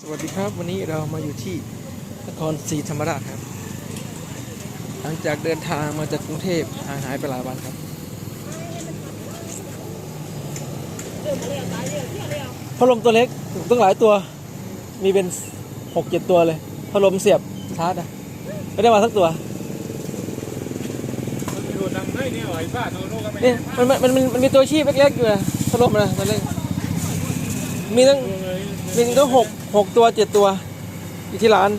สวัสดีครับวันนี้เรามาอยู่ที่นครศรีธรรมราชครับ หลังจากเดินทางมาจากกรุงเทพห่างหายไปหลายวันครับพัดลมตัวเล็กตั้งหลายตัว มีเป็นหกเจ็ดตัวเลยพัดลมเสียบชาร์จอะไม่ได้มาสักตัวดูดังเลยเนี่ยไอ้บ้าโนโน่ก็ไม่นี่มันมันมันมันมีตัวชีพเล็กๆอยู่นะพัดลมนะตัวเล็กมีตั้งเลยมีตั้งหก หกตัวเจ็ดตัวอยู่ที่ร้าน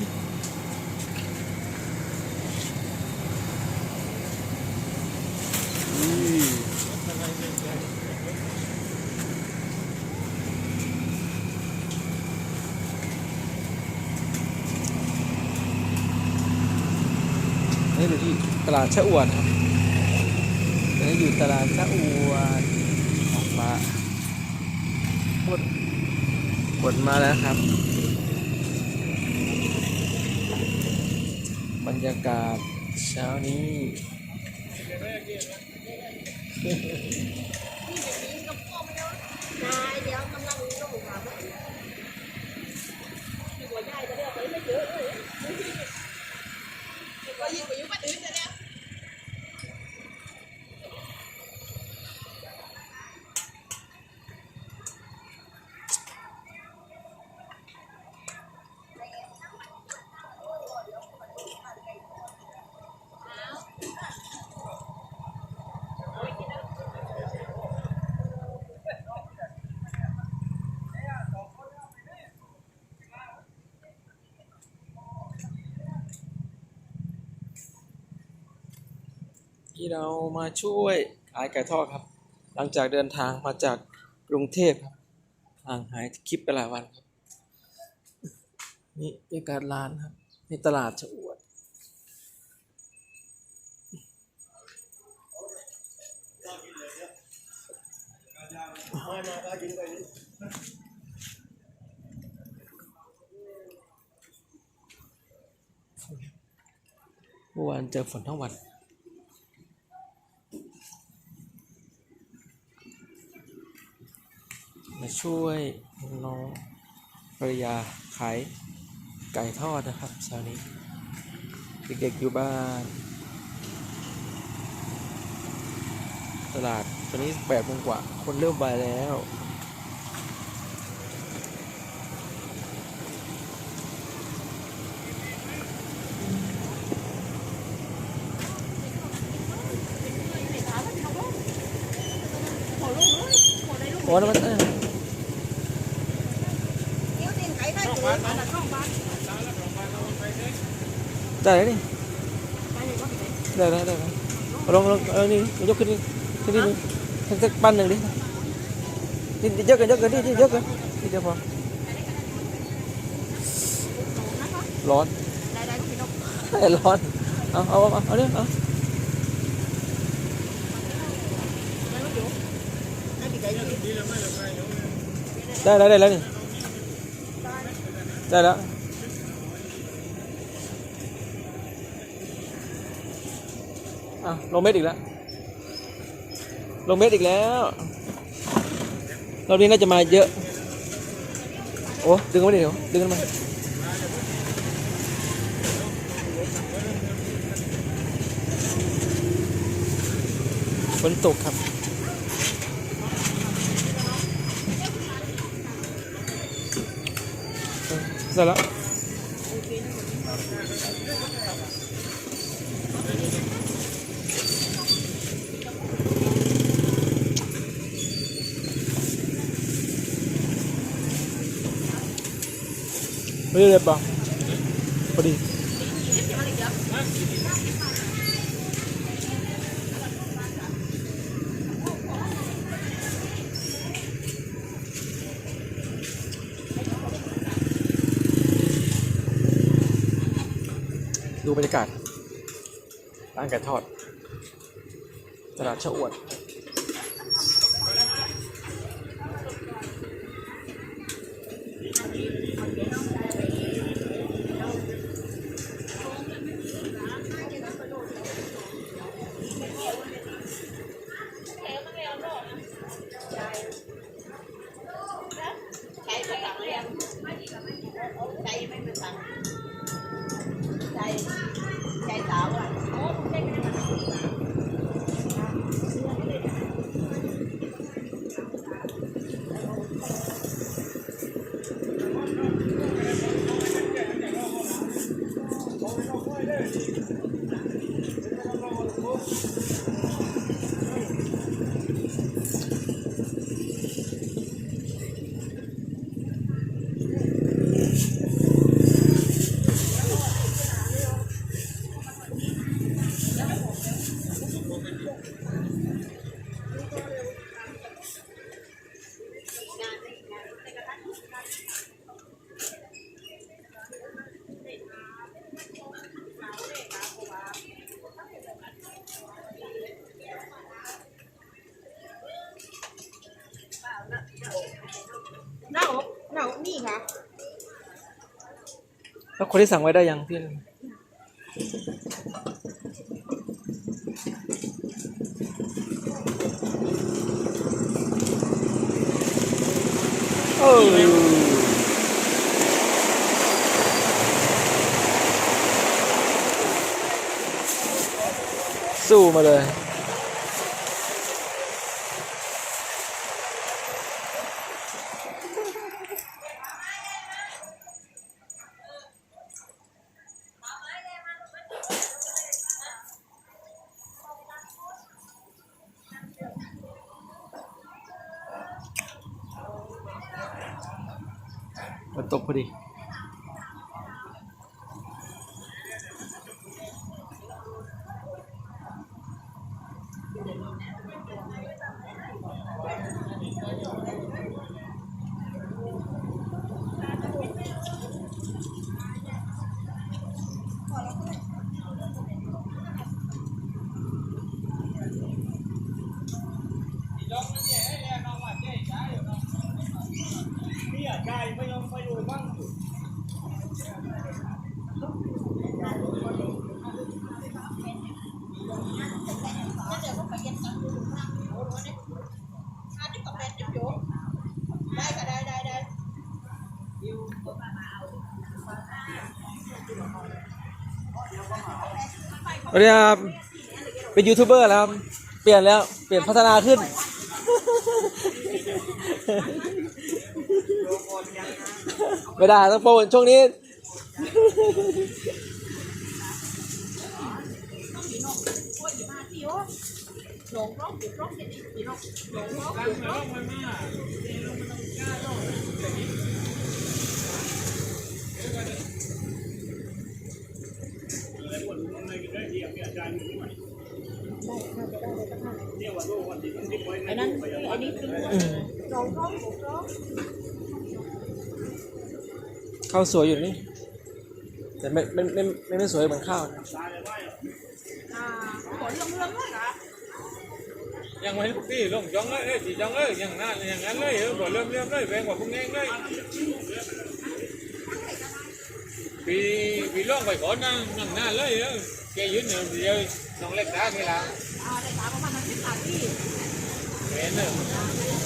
นี่อยู่ที่ตลาดชะอวดครับนี่อยู่ตลาดชะอวดออกมาหมด หมดมาแล้วครับ บรรยากาศเช้านี้ายเดี๋ยวกำลังลงมาว่าหัวใหญ่จะเรียกไปไม่เยอะเลยก็ยิงไปยุ่งมาตื้นจะเนี่ย ที่เรามาช่วยขายไก่ทอดครับ หลังจากเดินทางมาจากกรุงเทพครับห่างหายคลิปไปหลายวันครับ นี่บรรยากาศร้านครับนี่ตลาดชะอวด เมื่อวานเจอฝนทั้งวัน มาช่วยน้องภรรยาขายไก่ทอดนะครับเช้านี้เด็กๆอยู่บ้าน ตลาดตอนนี้แปดโมงกว่าคนเริ่มไปแล้วโอ้แล้วมัน เออ เดี๋ยวเด็กไก่ได้ ช่อง ตัว บ้าน มา นะ ช่องบ้าน ตาแล้วช่องบ้านเราไปเลย ได้แล้วนี่ ไปเลยว่าไปเลย ได้แล้วได้แล้วเอาลงลงเออนี่ยกขึ้นนี่ขึ้นนี่นึงสักปั้นหนึ่งดินี่เยอะเกันเยอะเกันนี่ ได้แล้วอะลงเม็ดอีกแล้ว ลงเม็ดอีกแล้วรอบนี้น่าจะมาเยอะ โอ้ดึงไม่ได้เดี๋ยวดึงมาฝนตกครับ เออเดูบรรยากาศร้านไก่ทอด ตลาดชะอวด แล้วคนที่สั่งไว้ได้ยังพี่โอ้สู้มาเลย ตกพอดี ได้ค่ะได้ได้ได้ สวัสดีครับเป็นยูทูบเบอร์แล้วครับ เปลี่ยนแล้ว เปลี่ยนพัฒนาขึ้น ไม่ได้ต้องโปรช่วงนี้หลงร้องหยุดร้องเด็ดอีกหลงหลงร้องหตั้ยุงดแต่ร้อลงงมันมาไอ้นั่นไอ้นี่คืออืมหลงร้องหยุดร้อง ข้าวสวยอยู่นี่ แต่ไม่ไม่ไม่ไม่ไม่สวยเหมือนข้าวนะอ่าขอเรื่องเรื่องด้วยนะยังไม่ตีลงจังเลยเอ้ยจีจังเลยยังนั่นยังนั้นเลยเออบ่เริ่มเริ่มเลยแพงกว่าพวกนี้เลยปีปีล่องไปก่อนนะยังนั่นเลยเออแกยืนอยู่เดียวน้องเล็กตาแกละอ่าได้ถามประมาณนั้นสิบสามที่เห็นเนอะ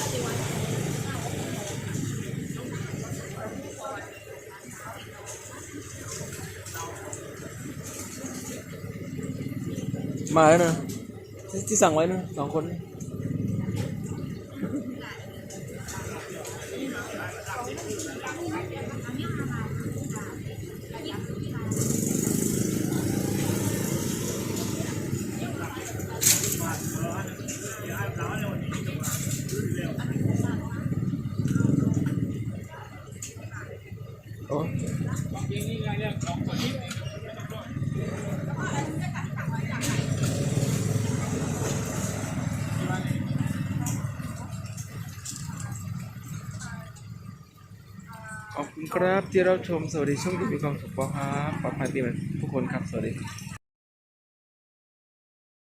มาแล้วนะที่ที่สั่งไว้นะสองคน ครับที่รับชมสวัสดีช่วงที่มีความสุขครับปลอดภัยปีใหม่ทุกคนครับสวัสดี